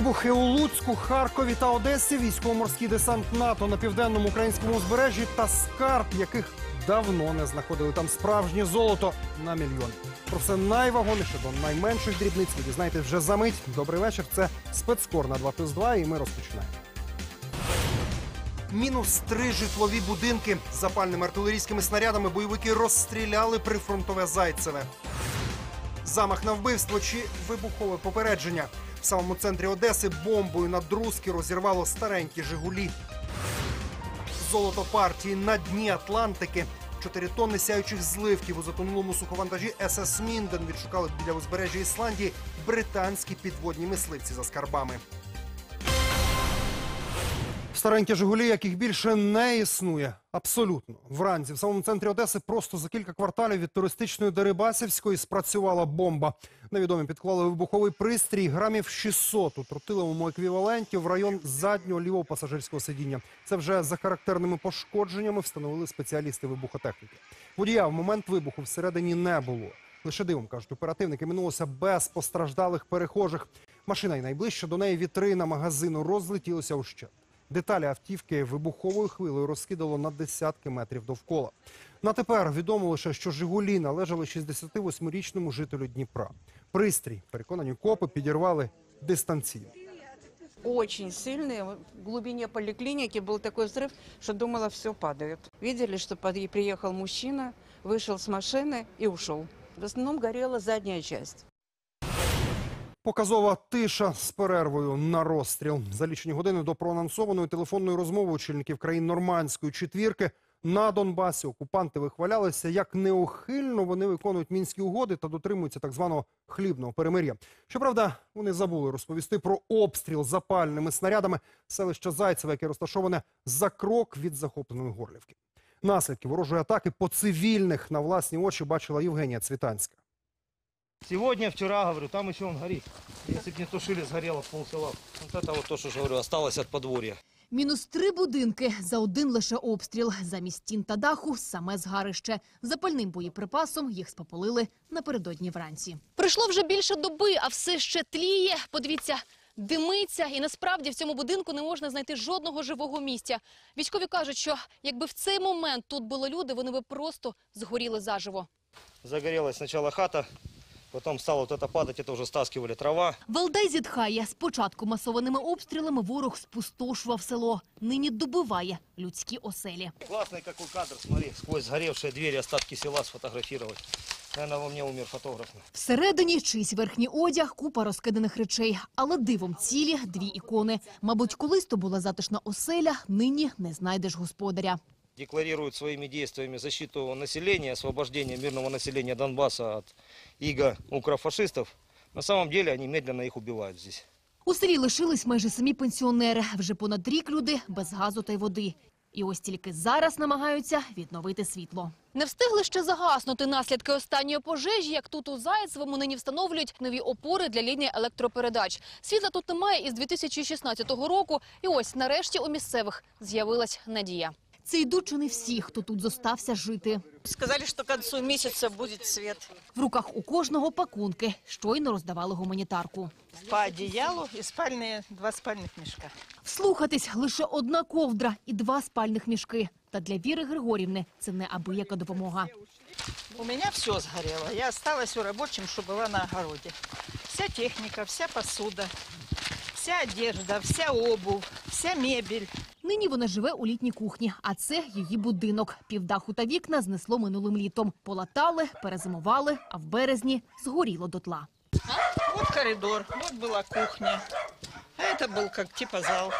Вибухи у Луцьку, Харкові та Одесі, військово-морський десант НАТО на південному українському узбережжі та скарб, яких давно не знаходили там справжнє золото на мільйон. Про все найвагоміше до найменших дрібниць ви дізнаєтесь вже за мить. Добрий вечір. Це спецкор на 2 плюс 2 і ми розпочинаємо. Мінус три житлові будинки запальними артилерійськими снарядами бойовики розстріляли прифронтове Зайцеве. Замах на вбивство чи вибухове попередження. В самому центрі Одеси бомбою на друзки розірвало старенькі Жигулі. Золото партії на дні Атлантики. Чотири тонни сяючих зливків у затонулому суховантажі СС Мінден відшукали біля узбережжя Ісландії британські підводні мисливці за скарбами. Старенькі Жигулі, яких більше не існує. Абсолютно. Вранці в самому центрі Одеси просто за кілька кварталів від туристичної Дерибасівської спрацювала бомба. Невідомі підклали вибуховий пристрій грамів 600 у тротиловому еквіваленті в район заднього лівого пасажирського сидіння. Це вже за характерними пошкодженнями встановили спеціалісти вибухотехніки. Водія в момент вибуху всередині не було. Лише дивом, кажуть оперативники, минулося без постраждалих перехожих. Машина і найближче до неї вітрина магазину розлетілося ущент. Деталі автівки вибуховою хвилею розкидало на десятки метрів довкола. На тепер відомо лише, що Жигулі належали 68-річному жителю Дніпра. Пристрій, переконані копи, підірвали дистанційно. Очень сильный. В глубине поликлиники был такой взрыв, что думала, все падает. Видели, что под- приехал мужчина, вышел с машины и ушел. В основном горела задняя часть. Показова тиша з перервою на розстріл. За лічені години до проанонсованої телефонної розмови очільників країн нормандської четвірки на Донбасі окупанти вихвалялися, як неухильно вони виконують мінські угоди та дотримуються так званого хлібного перемир'я. Щоправда, вони забули розповісти про обстріл запальними снарядами селища Зайцеве, яке розташоване за крок від захопленої Горлівки. Наслідки ворожої атаки по цивільних на власні очі бачила Євгенія Цвітанська. Сегодня, вчера, говорю, там еще он горит. Если бы не тушили, сгорело пол села. Вот это вот то, что же говорю, осталось от подворья. Мінус три будинки за один лише обстріл. Замість стін та даху саме згарище. Запальним боєприпасом їх спопалили напередодні вранці. Пройшло вже більше доби, а все ще тліє. Подивіться, димиться. І насправді в цьому будинку не можна знайти жодного живого місця. Військові кажуть, що якби в цей момент тут були люди, вони би просто згоріли заживо. Загорелась сначала хата, потом стало вот это падать, это уже стаскивали трава. Валдай зітхає. Спочатку масованими обстрілами ворог спустошував село. Нині добиває людські оселі. Классный какой кадр, смотри, сквозь сгоревшие двери остатки села сфотографировать. Наверное, во мне умер фотограф. Всередині чийсь верхній одяг, купа розкиданих речей, але дивом цілі дві ікони. Мабуть, колись то була затишна оселя, нині не знайдеш господаря. Декларируют своими действиями защиту населения, освобождение мирного населения Донбасса от иго укрофашистов. На самом деле они медленно их убивают здесь. У селі лишились майже самі пенсіонери. Вже понад рік люди без газу та й води. І ось тільки зараз намагаються відновити світло. Не встигли ще загаснути наслідки останньої пожежі, як тут у Зайцевому нині встановлюють нові опори для лінії електропередач. Світла тут немає із 2016 року, і ось нарешті у місцевих з'явилась надія. Це йдуть чи не всі, хто тут зостався жити. Сказали, что к концу месяца будет свет. В руках у кожного пакунки. Щойно роздавали гуманітарку. По одеялу и спальные, два спальных мешка. Вслухатись лише одна ковдра і два спальних мішки. Та для Віри Григорівни це неабияка допомога. У меня все сгорело. Я осталась у рабочим, что была на огороде. Вся техника, вся посуда, вся одежда, вся обувь, вся мебель. Нині вона живе у літній кухні, а це її будинок. Півдаху та вікна знесло минулим літом. Полатали, перезимували, а в березні згоріло дотла. Вот коридор, вот была кухня. А это был как типа зал.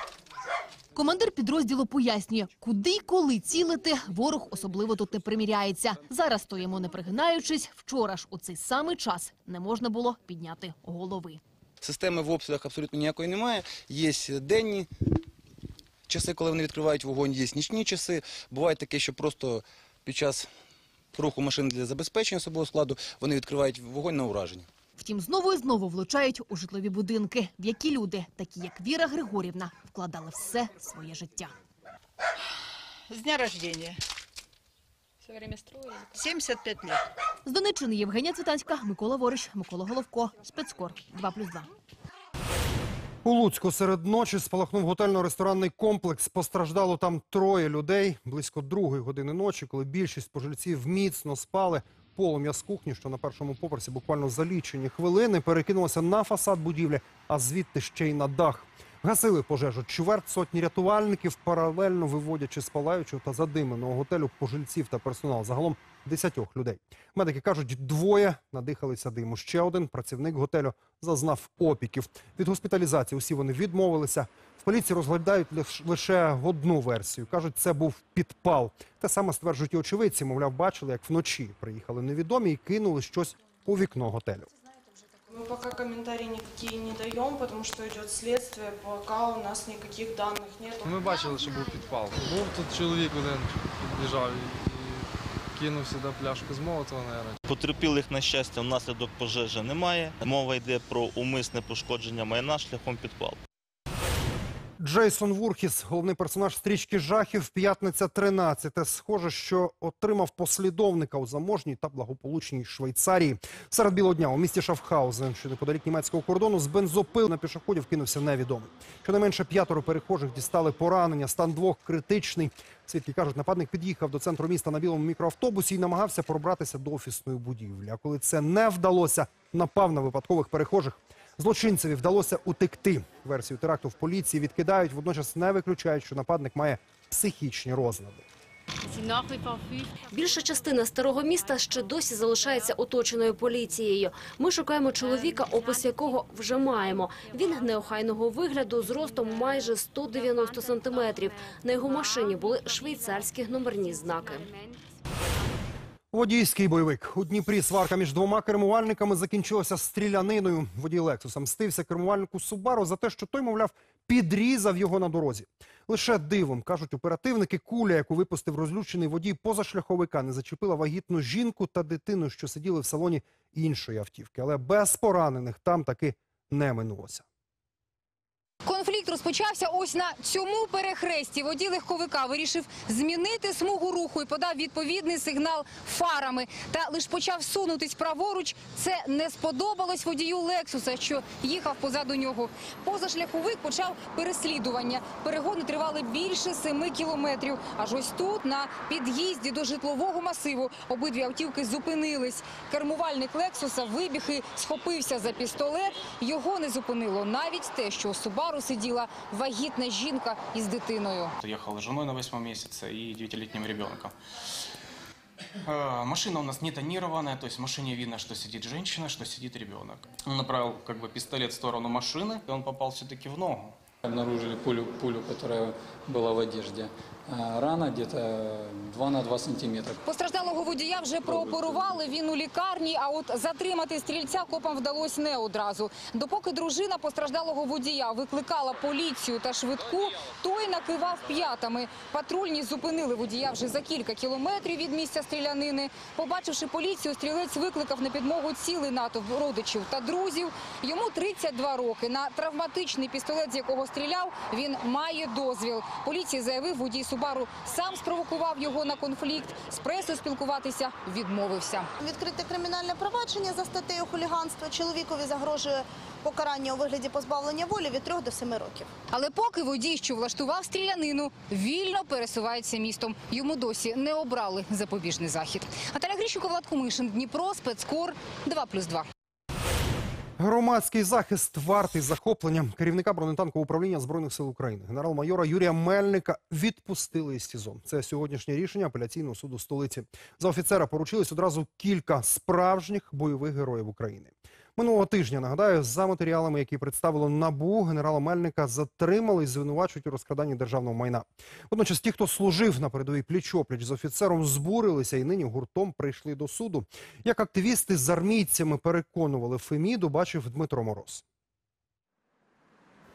Командир підрозділу пояснює, куди й коли цілити, ворог особливо тут не приміряється. Зараз стоїмо не пригинаючись. Вчора ж у цей самий час не можна було підняти голови. Системи в обстрілах абсолютно ніякої немає. Є денні часи, коли вони відкривають вогонь, є нічні часи. Буває таке, що просто під час руху машин для забезпечення особового складу вони відкривають вогонь на ураження. Втім, знову і знову влучають у житлові будинки, в які люди, такі як Віра Григорівна, вкладали все своє життя. С дня рождения. Все время строїли. 75 лет. З Донеччини Євгенія Цвітанська, Микола Вориш, Микола Головко, спецкор 2+,2. У Луцьку серед ночі спалахнув готельно-ресторанний комплекс. Постраждало там троє людей. Близько другої години ночі, коли більшість пожильців міцно спали, полум'я з кухні, що на першому поверсі буквально за лічені хвилини, перекинулося на фасад будівлі, а звідти ще й на дах. Гасили пожежу чверть сотні рятувальників, паралельно виводячи з палаючого та задимленого готелю пожильців та персонал. Загалом десятьох людей. Медики кажуть, двоє надихалися диму. Ще один працівник готелю зазнав опіків. Від госпіталізації усі вони відмовилися. В поліції розглядають лиш- лише одну версію. Кажуть, це був підпал. Те саме стверджують і очевидці. Мовляв, бачили, як вночі приїхали невідомі і кинули щось у вікно готелю. Мы пока комментарии никакие не даем, потому что идет следствие, пока у нас никаких данных нет. Ми бачили, що був підпал. Був тут чоловік один підбіжав і, і кинув сюди пляшку з Молотова, наверное. Потерпілих, на щастя, внаслідок пожежі немає. Мова йде про умисне пошкодження майна шляхом підпалу. Джейсон Вурхіс, головний персонаж стрічки жахів, п'ятниця 13. Схоже, що отримав послідовника у заможній та благополучній Швейцарії. Серед білого дня у місті Шафхаузен, що неподалік німецького кордону, з бензопил на пішоходів кинувся невідомий. Щонайменше п'ятеро перехожих дістали поранення. Стан двох критичний. Свідки кажуть, нападник під'їхав до центру міста на білому мікроавтобусі і намагався пробратися до офісної будівлі. А коли це не вдалося, напав на випадкових перехожих. Злочинцеві вдалося утекти. Версію теракту в поліції відкидають, водночас не виключають, що нападник має психічні розлади. Більша частина старого міста ще досі залишається оточеною поліцією. Ми шукаємо чоловіка, опис якого вже маємо. Він неохайного вигляду, зростом майже 190 сантиметрів. На його машині були швейцарські номерні знаки. Водійський бойовик. У Дніпрі сварка між двома кермувальниками закінчилася стріляниною. Водій Лексуса мстився кермувальнику Субару за те, що той, мовляв, підрізав його на дорозі. Лише дивом, кажуть оперативники, куля, яку випустив розлючений водій позашляховика, не зачепила вагітну жінку та дитину, що сиділи в салоні іншої автівки. Але без поранених там таки не минулося. Конфлікт розпочався ось на цьому перехресті. Водій легковика вирішив змінити смугу руху і подав відповідний сигнал фарами. Та лише почав сунутись праворуч. Це не сподобалось водію Лексуса, що їхав позаду нього. Позашляховик почав переслідування. Перегони тривали більше семи кілометрів. Аж ось тут, на під'їзді до житлового масиву, обидві автівки зупинились. Кермувальник Лексуса вибіг і схопився за пістолет. Його не зупинило навіть те, що у Субару сиділа вагітна жінка із дитиною. Ехал с женой на восьмом месяце и девятилетним ребенком. Э, Машина у нас не тонированная, то есть в машине видно, что сидит женщина, что сидит ребенок. Он направил как бы пистолет в сторону машины, и он попал все-таки в ногу. Обнаружили пулю, пулю, которая была в одежде. Рана где-то 2 на 2 сантиметра. Постраждалого водія вже прооперували, він у лікарні, а от затримати стрільця копам вдалося не одразу. Допоки дружина постраждалого водія викликала поліцію та швидку, той накивав п'ятами. Патрульні зупинили водія вже за кілька кілометрів від місця стрілянини. Побачивши поліцію, стрілець викликав на підмогу цілий натовп родичів та друзів. Йому 32 роки. На травматичний пістолет, з якого стріляв, він має дозвіл. Поліція заявив, водій Субару сам спровокував його на конфлікт. З пресою спілкуватися відмовився. Відкрите кримінальне провадження за статтею хуліганства. Чоловікові загрожує покарання у вигляді позбавлення волі від 3 до 7 років. Але поки водій, що влаштував стрілянину, вільно пересувається містом. Йому досі не обрали запобіжний захід. Наталя Грищука, Влад Кумишин, Дніпро, спецкор 2+,2. Громадський захист вартий захоплення керівника бронетанкового управління збройних сил України генерал-майора Юрія Мельника відпустили із СІЗО. Це сьогоднішнє рішення апеляційного суду столиці. За офіцера поручились одразу кілька справжніх бойових героїв України. Минулого тижня нагадаю, за матеріалами, які представило набу, генерала Мельника затримали і звинувачують у розкраданні державного майна. Водночас, ті, хто служив на передовій пліч-опліч з офіцером, збурилися і нині гуртом прийшли до суду. Як активісти з армійцями переконували Феміду, бачив Дмитро Мороз.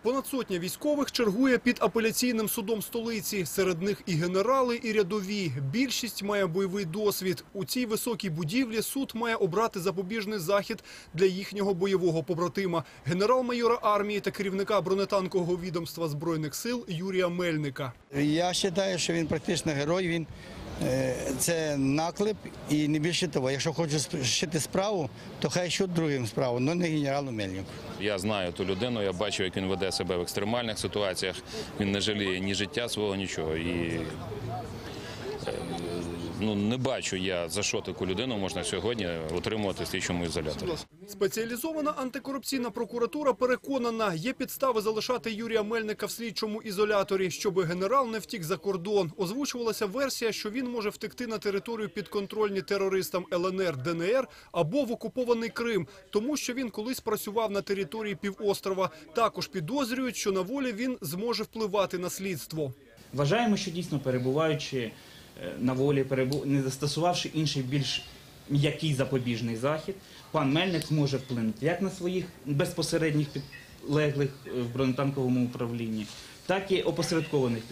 Понад сотня військових чергує під апеляційним судом столиці. Серед них і генерали, і рядові. Більшість має бойовий досвід. У цій високій будівлі суд має обрати запобіжний захід для їхнього бойового побратима – генерал-майора армії та керівника бронетанкового відомства Збройних сил Юрія Мельника. Я вважаю, що він практично герой. Він Це наклеп і не більше того. Якщо хочу шити справу, то хай що другим справу, але не генералу Мельнику. Я знаю ту людину, я бачу, як він веде себе в екстремальних ситуаціях. Він не жаліє ні життя свого, нічого. І е, ну, не бачу я, за що таку людину можна сьогодні отримувати слідчому ізоляторі. Спеціалізована антикорупційна прокуратура переконана, є підстави залишати Юрія Мельника в слідчому ізоляторі, щоби генерал не втік за кордон. Озвучувалася версія, що він може втекти на територію підконтрольні терористам ЛНР, ДНР або в окупований Крим, тому що він колись працював на території півострова. Також підозрюють, що на волі він зможе впливати на слідство. Вважаємо, що дійсно перебуваючи на волі, перебу... не застосувавши інший більш м'який запобіжний захід, пан Мельник зможе вплинути як на своїх безпосередніх підлеглих е, в бронетанковому управлінні, так і опосередкованих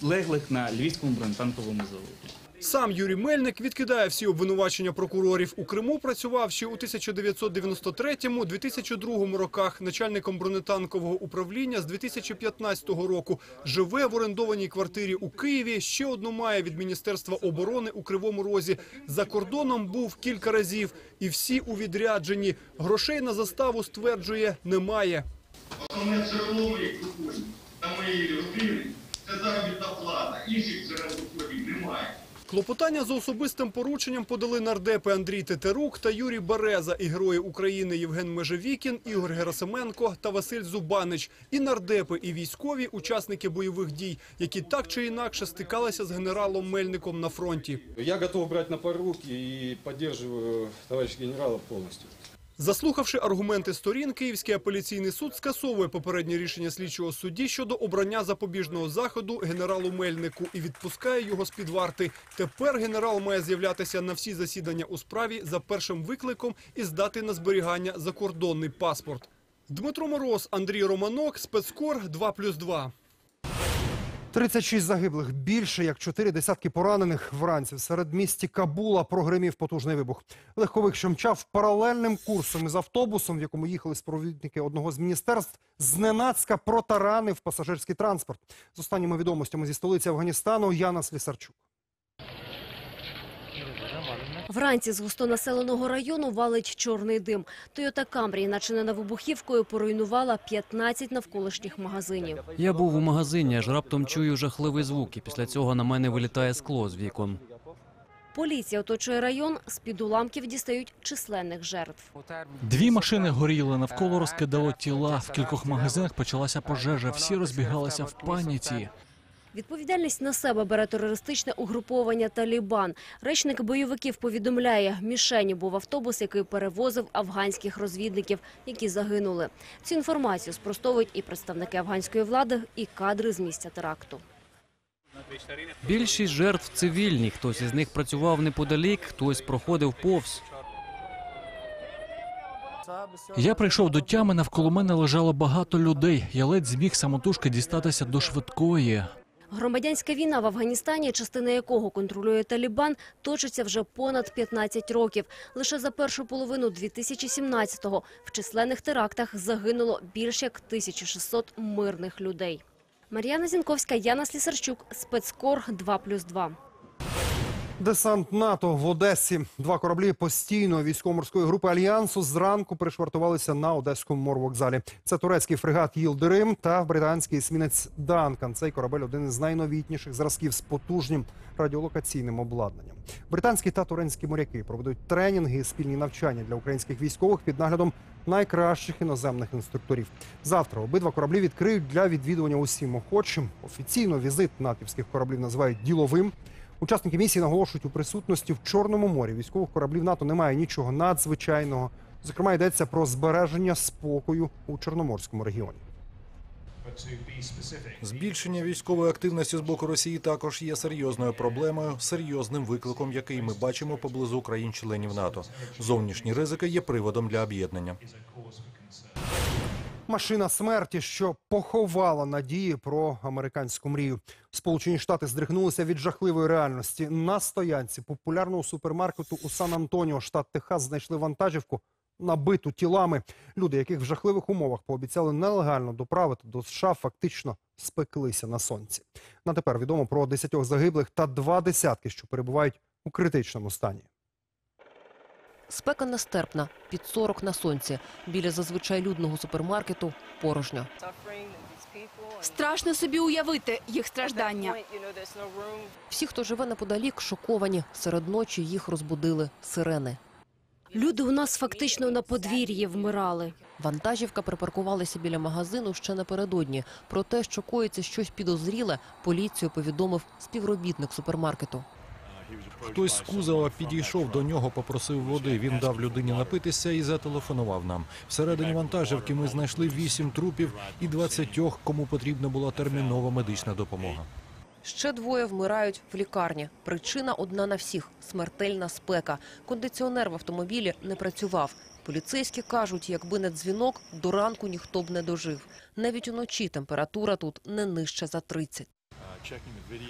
підлеглих на Львівському бронетанковому заводі. Сам Юрій Мельник відкидає всі обвинувачення прокурорів. У Криму працював ще у 1993-2002 роках начальником бронетанкового управління з 2015 року. Живе в орендованій квартирі у Києві. Ще одну має від Міністерства оборони у Кривому Розі. За кордоном був кілька разів. І всі у відрядженні. Грошей на заставу, стверджує, немає. Основне джерело моїх доходів та моєї родини це заробітна плата. Інших джерел доходів немає. Клопотання за особистим порученням подали нардепи Андрій Тетерук та Юрій Береза і герої України Євген Межевікін, Ігор Герасименко та Василь Зубанич. І нардепи, і військові, учасники бойових дій, які так чи інакше стикалися з генералом Мельником на фронті. Я готовий брати на поруки і підтримую товариша генерала полностью. Заслухавши аргументи сторін, Київський апеляційний суд скасовує попереднє рішення слідчого судді щодо обрання запобіжного заходу генералу Мельнику і відпускає його з-під варти. Тепер генерал має з'являтися на всі засідання у справі за першим викликом і здати на зберігання закордонний паспорт. Дмитро Мороз, Андрій Романок, спецкор 2+,2. 36 загиблих, більше як чотири десятки поранених вранці. Серед місті Кабула прогримів потужний вибух. Легковик, що мчав паралельним курсом із автобусом, в якому їхали співробітники одного з міністерств, зненацька протаранив пасажирський транспорт. З останніми відомостями зі столиці Афганістану Яна Слісарчук. Вранці з густонаселеного району валить чорний дим. Тойота Камрі, начинена вибухівкою, поруйнувала 15 навколишніх магазинів. Я був у магазині, аж раптом чую жахливий звук, і після цього на мене вилітає скло з вікон. Поліція оточує район, з-під уламків дістають численних жертв. Дві машини горіли, навколо розкидало тіла. В кількох магазинах почалася пожежа. Всі розбігалися в паніці. Відповідальність на себе бере терористичне угруповання «Талібан». Речник бойовиків повідомляє, мішенью був автобус, який перевозив афганських розвідників, які загинули. Цю інформацію спростовують і представники афганської влади, і кадри з місця теракту. Більшість жертв цивільні. Хтось із них працював неподалік, хтось проходив повз. Я прийшов до тями, навколо мене лежало багато людей. Я ледь зміг самотужки дістатися до швидкої. Громадянська війна в Афганістані, частина якого контролює Талібан, точиться вже понад 15 років. Лише за першу половину 2017-го в численних терактах загинуло більше як 1600 мирних людей. Мар'яна Зінковська, Яна Слісарчук, спецкор 2+,2. Десант НАТО в Одесі. Два кораблі постійної військово-морської групи Альянсу зранку пришвартувалися на Одеському морвокзалі. Це турецький фрегат Їлдерим та британський есмінець Данкан. Цей корабель один із найновітніших зразків з потужним радіолокаційним обладнанням. Британські та турецькі моряки проведуть тренінги і спільні навчання для українських військових під наглядом найкращих іноземних інструкторів. Завтра обидва кораблі відкриють для відвідування усім охочим. Офіційно візит натівських кораблів називають діловим. Учасники місії наголошують у присутності в Чорному морі військових кораблів НАТО немає нічого надзвичайного. Зокрема, йдеться про збереження спокою у Чорноморському регіоні. Збільшення військової активності з боку Росії також є серйозною проблемою, серйозним викликом, який ми бачимо поблизу країн-членів НАТО. Зовнішні ризики є приводом для об'єднання. Машина смерті, що поховала надії про американську мрію. Сполучені Штати здригнулися від жахливої реальності. На стоянці популярного супермаркету у Сан-Антоніо, штат Техас, знайшли вантажівку набиту тілами. Люди, яких в жахливих умовах пообіцяли нелегально доправити до США, фактично спеклися на сонці. На тепер відомо про десятьох загиблих та два десятки, що перебувають у критичному стані. Спека нестерпна, під 40 на сонці. Біля зазвичай людного супермаркету порожньо. Страшно собі уявити їх страждання. Всі, хто живе неподалік, шоковані. Серед ночі їх розбудили сирени. Люди у нас фактично на подвір'ї вмирали. Вантажівка припаркувалася біля магазину ще напередодні. Про те, що коїться щось підозріле, поліцію повідомив співробітник супермаркету. Хтось з кузова підійшов до нього, попросив води. Він дав людині напитися і зателефонував нам. Всередині вантажівки ми знайшли вісім трупів і 20, кому потрібна була термінова медична допомога. Ще двоє вмирають в лікарні. Причина одна на всіх – смертельна спека. Кондиціонер в автомобілі не працював. Поліцейські кажуть, якби не дзвінок, до ранку ніхто б не дожив. Навіть уночі температура тут не нижча за 30.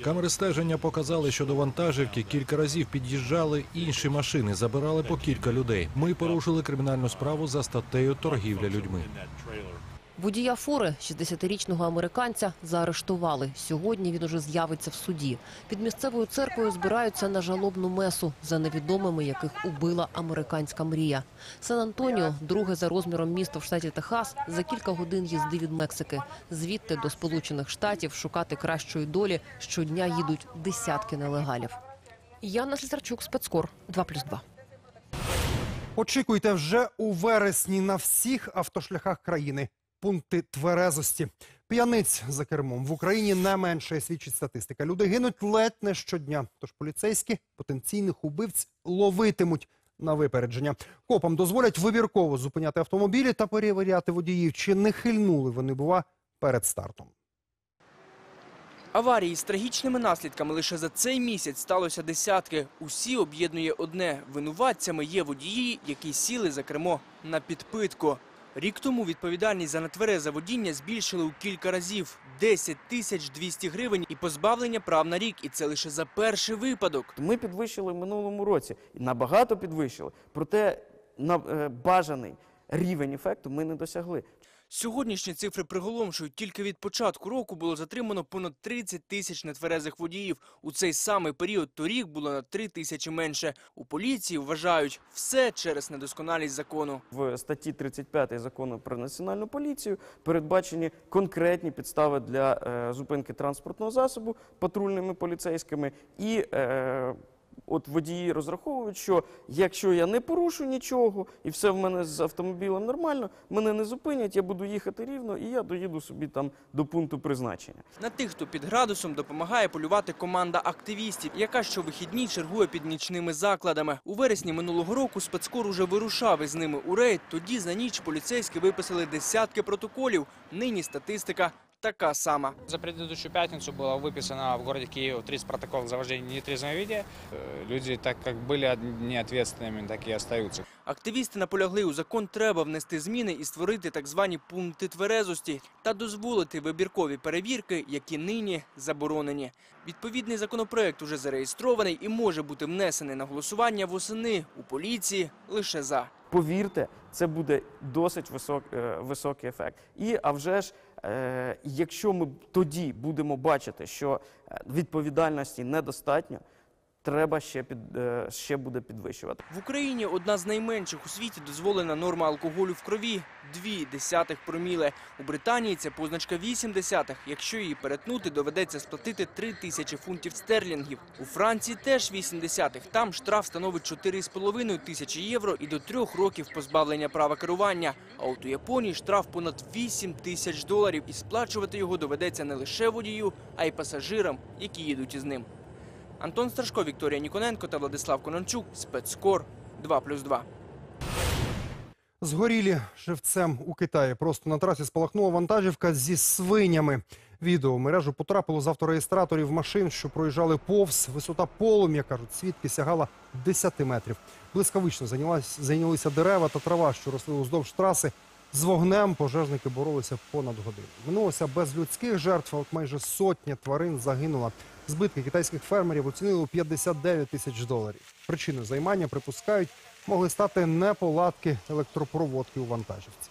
Камери стеження показали, що до вантажівки кілька разів під'їжджали інші машини, забирали по кілька людей. Ми порушили кримінальну справу за статтею торгівля людьми. Водія фури, 60-річного американця, заарештували. Сьогодні він уже з'явиться в суді. Під місцевою церквою збираються на жалобну месу за невідомими, яких убила американська мрія. Сан-Антоніо, друге за розміром місто в штаті Техас, за кілька годин їзди від Мексики. Звідти до Сполучених Штатів шукати кращої долі щодня їдуть десятки нелегалів. Яна Слісарчук, спецкор 2+,2. Очікуйте вже у вересні на всіх автошляхах країни. Пункти тверезості. П'яниць за кермом в Україні не менше свідчить статистика. Люди гинуть ледь не щодня. Тож поліцейські потенційних убивць ловитимуть на випередження. Копам дозволять вибірково зупиняти автомобілі та перевіряти водіїв, чи не хильнули вони, бува, перед стартом. Аварії з трагічними наслідками лише за цей місяць сталося десятки. Усі об'єднує одне – винуватцями є водії, які сіли за кермо на підпитку. Рік тому відповідальність за нетверезе водіння збільшили у кілька разів – 10 тисяч 200 гривень і позбавлення прав на рік. І це лише за перший випадок. Ми підвищили в минулому році, набагато підвищили, проте на е, бажаний рівень ефекту ми не досягли. Сьогоднішні цифри приголомшують. Тільки від початку року було затримано понад 30 тисяч нетверезих водіїв. У цей самий період торік було на 3 тисячі менше. У поліції вважають – все через недосконалість закону. В статті 35 закону про національну поліцію передбачені конкретні підстави для е, зупинки транспортного засобу патрульними поліцейськими і е, От водії розраховують, що якщо я не порушу нічого і все в мене з автомобілем нормально, мене не зупинять, я буду їхати рівно і я доїду собі там до пункту призначення. На тих, хто під градусом, допомагає полювати команда активістів, яка щовихідні чергує під нічними закладами. У вересні минулого року спецкор уже вирушав із ними у рейд. Тоді за ніч поліцейські виписали десятки протоколів. Нині статистика така сама. За предыдущую пятницу было выписано в городе Киев 30 протоколов за вождение в нетрезвом виде. Э, Люди так как были неответственными, так и остаются. Активісти наполягли, у закон треба внести зміни і створити так звані пункти тверезості та дозволити вибіркові перевірки, які нині заборонені. Відповідний законопроект уже зареєстрований і може бути внесений на голосування восени у поліції лише за. Повірте, це буде досить висок, е, високий ефект. І а вже ж, е, якщо ми тоді будемо бачити, що е, відповідальності недостатньо, треба ще під е, ще буде підвищувати. В Україні одна з найменших у світі дозволена норма алкоголю в крові – дві десятих проміле. У Британії це позначка 8 десятих. Якщо її перетнути, доведеться сплатити 3 тисячі фунтів стерлінгів. У Франції теж 8 десятих. Там штраф становить 4,5 тисячі євро і до трьох років позбавлення права керування. А от у Японії штраф понад 8 тисяч доларів. І сплачувати його доведеться не лише водію, а й пасажирам, які їдуть із ним. Антон Сташко, Вікторія Ніконенко та Владислав Конончук. Спецкор 2+,2. Згорілі живцем у Китаї. Просто на трасі спалахнула вантажівка зі свинями. Відео мережу потрапило з автореєстраторів машин, що проїжджали повз. Висота полум'я, кажуть, свідки сягала 10 метрів. Блискавично зайнялися дерева та трава, що росли уздовж траси. З вогнем пожежники боролися понад годину. Минулося без людських жертв, от майже сотня тварин загинула. Збитки китайських фермерів оцінили у 59 тисяч доларів. Причиною займання припускають могли стати неполадки електропроводки у вантажівці.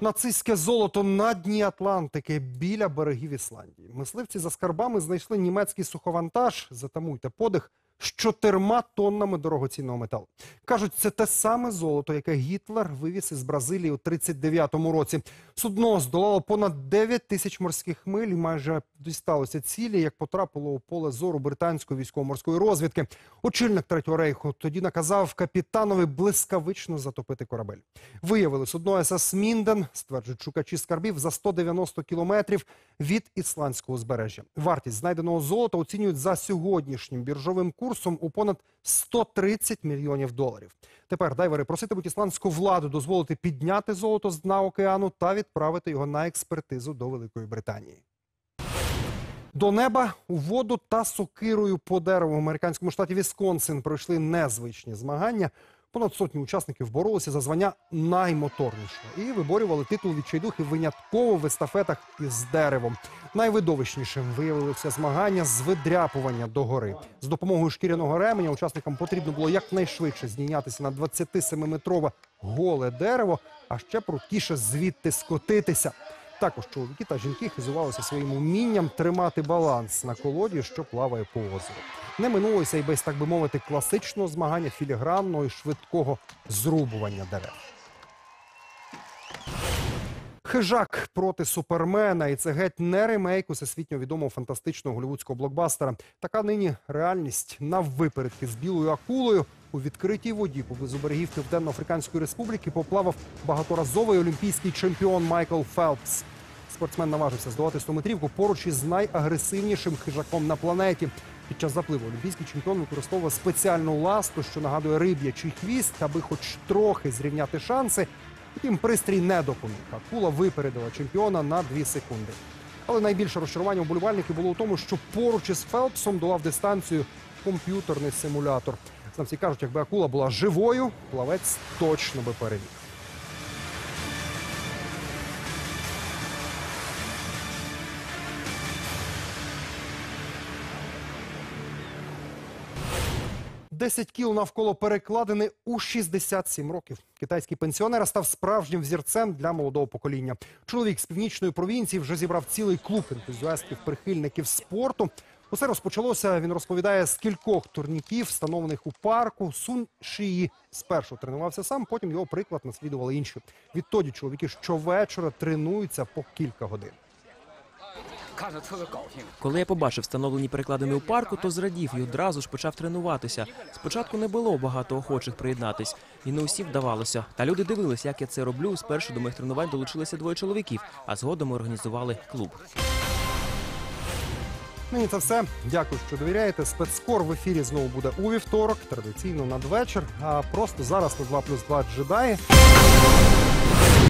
Нацистське золото на дні Атлантики біля берегів Ісландії. Мисливці за скарбами знайшли німецький суховантаж. Затамуйте подих з чотирма тоннами дорогоцінного металу. Кажуть, це те саме золото, яке Гітлер вивіз із Бразилії у 39-му році. Судно здолало понад 9 тисяч морських миль і майже дісталося цілі, як потрапило у поле зору британської військово-морської розвідки. Очільник третього рейху тоді наказав капітанові блискавично затопити корабель. Виявили судно СС Мінден, стверджують шукачі скарбів за 190 кілометрів від ісландського узбережжя. Вартість знайденого золота оцінюють за сьогоднішнім біржовим курсом у понад 130 мільйонів доларів. Тепер дайвери проситимуть ісландську владу дозволити підняти золото з дна океану та відправити його на експертизу до Великої Британії. До неба у воду та сокирою по дереву в американському штаті Вісконсин пройшли незвичні змагання. Понад сотні учасників боролися за звання наймоторнішого і виборювали титул відчайдухи винятково в естафетах із деревом. Найвидовищнішим виявилися змагання з видряпування до гори. З допомогою шкіряного ременя учасникам потрібно було якнайшвидше здійнятися на 27-метрове голе дерево, а ще прутіше звідти скотитися. Також чоловіки та жінки хизувалися своїм умінням тримати баланс на колоді, що плаває по озеру. Не минулося й без, так би мовити, класичного змагання філігранного і швидкого зрубування дерев. Хижак проти супермена, і це геть не ремейк усесвітньо відомого фантастичного голівудського блокбастера. Така нині реальність наввипередки з білою акулою у відкритій воді поблизу берегів Південно-Африканської Республіки поплавав багаторазовий олімпійський чемпіон Майкл Фелпс. Спортсмен наважився здолати 100-метрівку поруч із найагресивнішим хижаком на планеті. Під час запливу олімпійський чемпіон використовував спеціальну ласту, що нагадує риб'ячий хвіст, аби хоч трохи зрівняти шанси. Втім, пристрій не допоміг. Акула випередила чемпіона на 2 секунди. Але найбільше розчарування вболівальників було у тому, що поруч із Фелпсом долав дистанцію комп'ютерний симулятор. Знавці кажуть, якби акула була живою, плавець точно би переміг. Десять кіл навколо перекладини у 67 років. Китайський пенсіонер став справжнім взірцем для молодого покоління. Чоловік з північної провінції вже зібрав цілий клуб ентузіастів прихильників спорту. Усе розпочалося. Він розповідає з кількох турніків, встановлених у парку. Сун Шиї спершу тренувався сам, потім його приклад наслідували інші. Відтоді чоловіки щовечора тренуються по кілька годин. Коли я побачив встановлені перекладини у парку, то зрадів і одразу ж почав тренуватися. Спочатку не було багато охочих приєднатись, і не усі вдавалося. Та люди дивились, як я це роблю. Спершу до моїх тренувань долучилися двоє чоловіків, а згодом організували клуб. Нині це все. Дякую, що довіряєте. Спецскор в ефірі знову буде у вівторок, традиційно надвечір. А просто зараз на 2 плюс 2 джедаї.